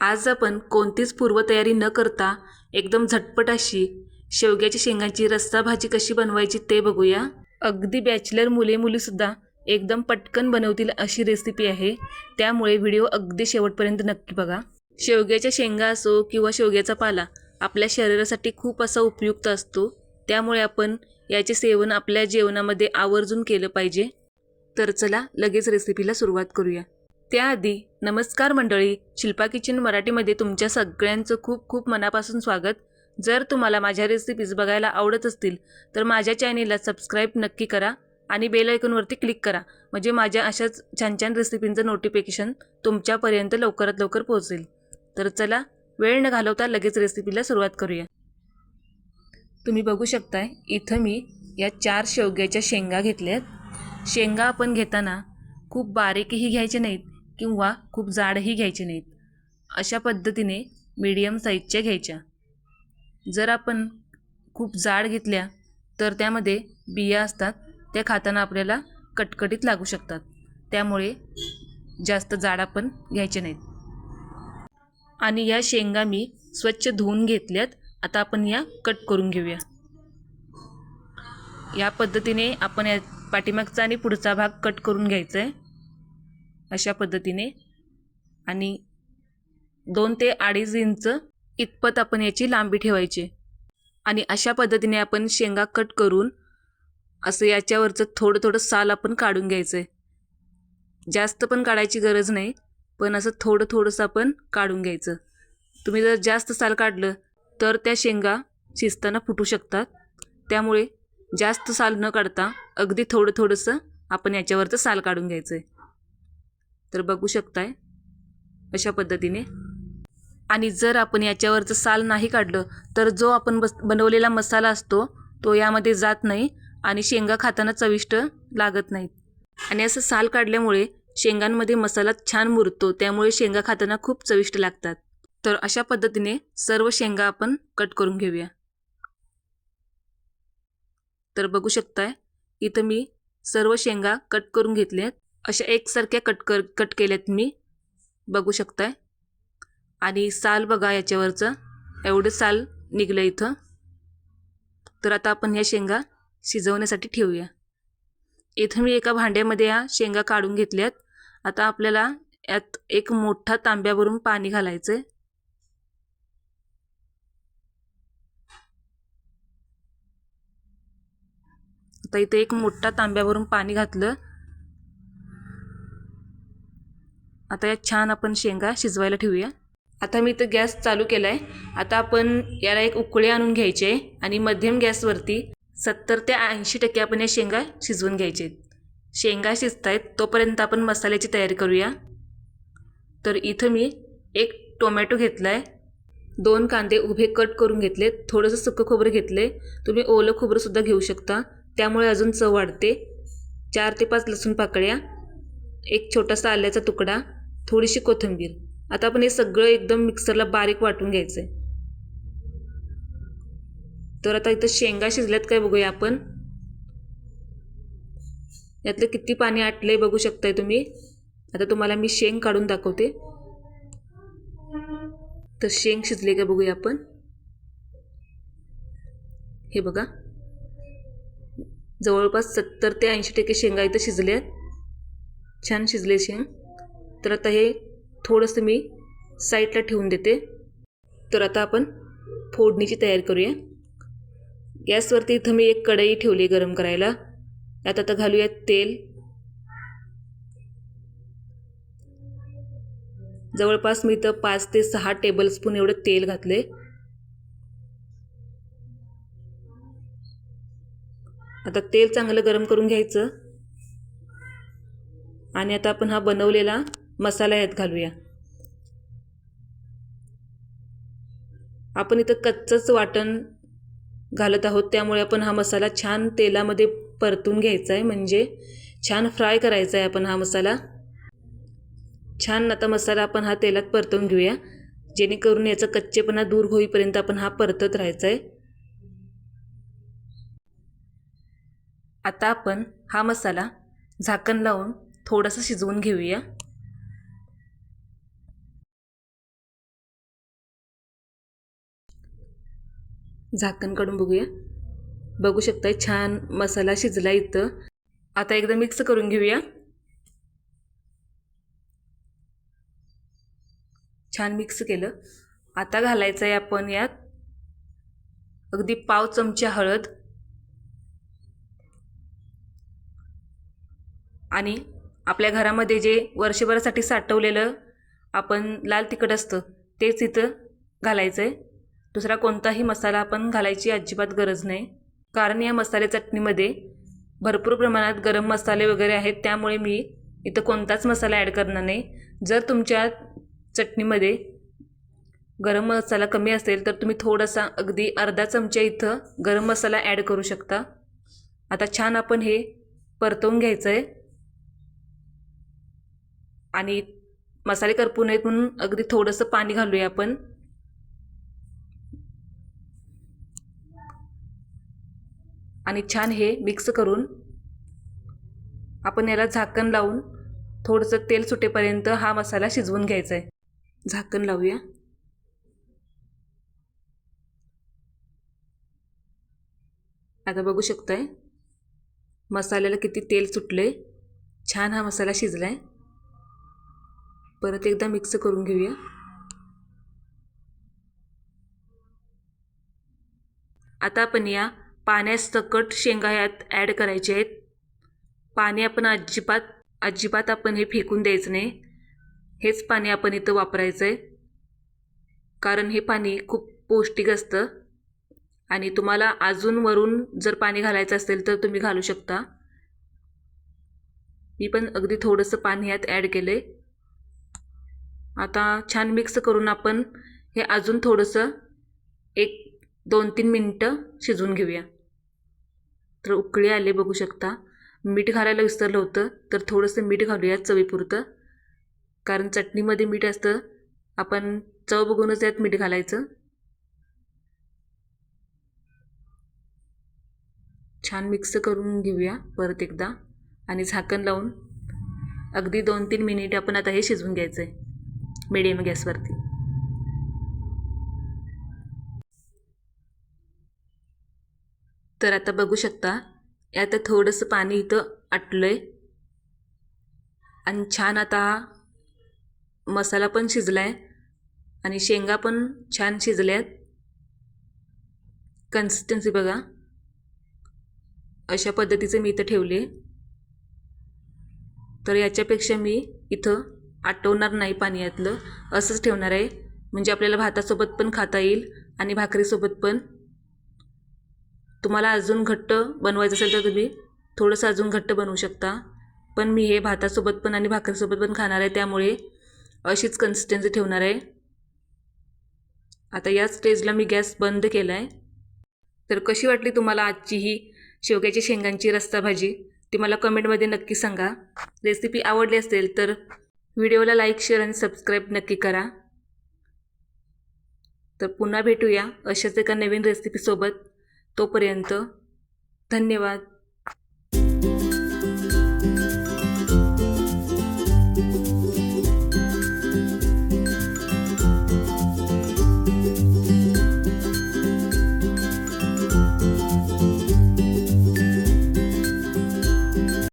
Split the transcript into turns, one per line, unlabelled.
आज आपण कोणतीच पूर्वतयारी न करता एकदम झटपट अशी शेवग्याच्या शेंगांची रस्सा भाजी कशी बनवायची ते बघूया. अगदी बॅचलर मुले मुलीसुद्धा एकदम पटकन बनवतील अशी रेसिपी आहे. त्यामुळे व्हिडिओ अगदी शेवटपर्यंत नक्की बघा. शेवग्याच्या शेंगा असो किंवा शेवग्याचा पाला आपल्या शरीरासाठी खूप असा उपयुक्त असतो. त्यामुळे आपण याचे सेवन आपल्या जेवणामध्ये आवर्जून केलं पाहिजे. तर चला लगेच रेसिपीला सुरुवात करूया. त्याआधी नमस्कार मंडळी शिल्पा किचन मराठीमध्ये तुमच्या सगळ्यांचं खूप खूप मनापासून स्वागत. जर तुम्हाला माझ्या रेसिपीज बघायला आवडत असतील तर माझ्या चॅनेलला सबस्क्राईब नक्की करा आणि बेल आयकॉनवरती क्लिक करा. म्हणजे माझ्या अशाच छान छान रेसिपींचं नोटिफिकेशन तुमच्यापर्यंत लवकरात लवकर पोहोचेल. तर चला वेळ न घालवता लगेच रेसिपीला सुरुवात करूया. तुम्ही बघू शकताय इथं मी या चार शेवग्याच्या शेंगा घेतल्या आहेत शेंगा आपण घेताना खूप बारीकही घ्यायचे नाहीत. किंवा खूप जाडही घ्यायचे नाहीत. अशा पद्धतीने मीडियम साईजच्या घ्यायच्या. जर आपण खूप जाड घेतल्या तर त्यामध्ये बिया असतात त्या खाताना आपल्याला कटकटीत लागू शकतात. त्यामुळे जास्त जाड आपण घ्यायचे नाहीत. आणि या शेंगा मी स्वच्छ धुवून घेतल्यात. आता आपण या कट करून घेऊया. या पद्धतीने आपण या पाठीमागचा आणि पुढचा भाग कट करून घ्यायचा आहे. अशा पद्धतीने. आणि दोन ते अडीच इंच इतपत आपण याची लांबी ठेवायची. आणि अशा पद्धतीने आपण शेंगा कट करून असं याच्यावरचं थोडं थोडं साल आपण काढून घ्यायचं आहे जास्त पण काढायची गरज नाही पण असं थोडं थोडंसं आपण काढून घ्यायचं. तुम्ही जर जास्त साल काढलं तर त्या शेंगा शिजताना फुटू शकतात. त्यामुळे जास्त साल न काढता अगदी थोडं थोडंसं आपण याच्यावरचं साल काढून घ्यायचं आहे तर बघू शकताय. अशा पद्धतीने. आणि जर आपण याच्यावरचं साल नाही काढलं तर जो आपण बस बनवलेला मसाला असतो तो यामध्ये जात नाही आणि शेंगा खाताना चविष्ट लागत नाहीत. आणि असं साल काढल्यामुळे शेंगांमध्ये मसाला छान मुरतो त्यामुळे शेंगा खाताना खूप चविष्ट लागतात. तर अशा पद्धतीने सर्व शेंगा आपण कट करून घेऊया. तर बघू शकताय इथं मी सर्व शेंगा कट करून घेतल्यात. अशा एकसारख्या कट कर कट केल्यात मी. बघू शकताय. आणि साल बघा याच्यावरचं. एवढं साल निघलं इथं. तर आता आपण ह्या शेंगा शिजवण्यासाठी ठेवूया. इथं मी एका भांड्यामध्ये ह्या शेंगा काढून घेतल्यात. आता आपल्याला यात एक मोठा तांब्यावरून पाणी घालायचं आहे आता इथे एक मोठा तांब्यावरून पाणी घातलं. आता यात छान आपण शेंगा शिजवायला ठेवूया. आता मी इथं गॅस चालू केला आहे आता आपण याला एक उकळी आणून घ्यायचे आहे आणि मध्यम गॅसवरती सत्तर ते ऐंशी टक्के आपण या शेंगा शिजवून घ्यायचे. आहेत शेंगा शिजत आहेत तोपर्यंत आपण मसाल्याची तयारी करूया. तर इथं मी एक टोमॅटो घेतला आहे दोन कांदे उभे कट करून घेतले थोडंसं सुकं खोबरं घेतले तुम्ही ओलं खोबरंसुद्धा घेऊ शकता. त्यामुळे अजून चव वाढते. चार ते पाच लसूण पाकळ्या एक छोटासा आल्याचा तुकडा थोडीशी कोथिंबीर. आता आपण हे सगळं एकदम मिक्सरला बारीक वाटून घ्यायचं आहे तर आता इथं शेंगा शिजल्यात काय बघूया आपण. यातलं किती पाणी आटलंय बघू शकताय तुम्ही. आता तुम्हाला मी शेंग काढून दाखवते. तर शेंग शिजले का बघूया आपण. हे बघा. जवळपास सत्तर ते ऐंशी टक्के शेंगा इथं शिजल्यात. छान शिजले शेंग. तर आता हे थोडंसं मी साईडला ठेवून देते. तर आता आपण फोडणीची तयारी करूया. गॅसवरती इथं मी एक कढई ठेवली गरम करायला. यात आता घालूयात तेल. जवळपास मी इथं पाच ते सहा टेबलस्पून एवढं तेल घातले आता तेल चांगलं गरम करून घ्यायचं. आणि आता आपण हा बनवलेला मसाला यात घालूया. आपण इथं कच्चंच वाटण घालत आहोत त्यामुळे आपण हा मसाला छान तेलामध्ये परतून घ्यायचा आहे म्हणजे छान फ्राय करायचा आहे आपण हा मसाला. छान आता मसाला आपण हा तेलात परतवून घेऊया जेणेकरून याचा कच्चेपणा दूर होईपर्यंत आपण हा परतत राहायचा आहे आता आपण हा मसाला झाकण लावून थोडासा शिजवून घेऊया. झाकण काढून बघूया. बघू शकताय छान मसाला शिजला इथं. आता एकदा मिक्स करून घेऊया. छान मिक्स केलं. आता घालायचं आहे आपण यात अगदी पाव चमचा हळद आणि आपल्या घरामध्ये जे वर्षभरासाठी साठवलेलं आपण लाल तिखट असतं तेच इथं घालायचं आहे दुसरा कोणताही मसाला आपण घालायची अजिबात गरज नाही. कारण या मसाले चटणीमध्ये भरपूर प्रमाणात गरम मसाले वगैरे आहेत. त्यामुळे मी इथं कोणताच मसाला ॲड करणार नाही. जर तुमच्या चटणीमध्ये गरम मसाला कमी असेल तर तुम्ही थोडासा अगदी अर्धा चमचा इथं गरम मसाला ॲड करू शकता. आता छान आपण हे परतवून घ्यायचं आहे आणि मसाले करपू नयेत म्हणून अगदी थोडंसं पाणी घालूया आपण. आणि छान हे मिक्स करून आपण याला झाकण लावून थोडंसं तेल सुटेपर्यंत हा मसाला शिजवून घ्यायचा आहे झाकण लावूया. आता बघू शकताय मसाल्याला किती तेल सुटले छान हा मसाला शिजलाय. परत एकदा मिक्स करून घेऊया. आता आपण या पाण्यास सकट शेंगा यात ॲड करायचे आहेत. पाणी आपण अजिबात अजिबात आपण हे फेकून द्यायचं नाही. हेच पाणी आपण इथं वापरायचं आहे कारण हे पाणी खूप पौष्टिक असतं. आणि तुम्हाला अजून वरून जर पाणी घालायचं असेल तर तुम्ही घालू शकता. मी पण अगदी थोडंसं पाणी यात ॲड केलं आहे आता छान मिक्स करून आपण हे अजून थोडंसं एक दोन तीन मिनटं शिजवून घेऊया. तर उकळी आले बघू शकता. मीठ घालायला विसरलं होतं तर थोडंसं मीठ घालूया चवीपुरतं. कारण चटणीमध्ये मीठ असतं आपण चव बघूनच यात मीठ घालायचं. छान मिक्स करून घेऊया परत एकदा. आणि झाकण लावून अगदी दोन तीन मिनिट आपण आता हे शिजवून घ्यायचं आहे मिडियम गॅसवरती. तर आता बघू शकता. यात थोडंसं पाणी इथं आटलं आहे आणि छान आता हा मसाला पण शिजला आहे आणि शेंगा पण छान शिजल्यात. कन्सिस्टन्सी बघा. अशा पद्धतीचं मी इथं ठेवले तर याच्यापेक्षा मी इथं आटवणार नाही पाणी यातलं असंच ठेवणार आहे. म्हणजे आपल्याला भातासोबत पण खाता येईल आणि भाकरीसोबत पण. तुम्हाला अजून घट्ट बनवायचं असेल तर तुम्ही थोडंसं अजून घट्ट बनवू शकता. पण मी हे भातासोबत पण आणि भाकरीसोबत पण खाणार आहे त्यामुळे अशीच कन्सिस्टन्सी ठेवणार आहे. आता याच स्टेजला मी गॅस बंद केला आहे तर कशी वाटली तुम्हाला आजची ही शेवग्याची शेंगांची रस्ता भाजी? ती मला कमेंटमध्ये नक्की सांगा. रेसिपी आवडली असेल तर व्हिडिओला लाईक शेअर आणि सबस्क्राईब नक्की करा. तर पुन्हा भेटूया अशाच एका नवीन रेसिपीसोबत तोपर्यंत धन्यवाद.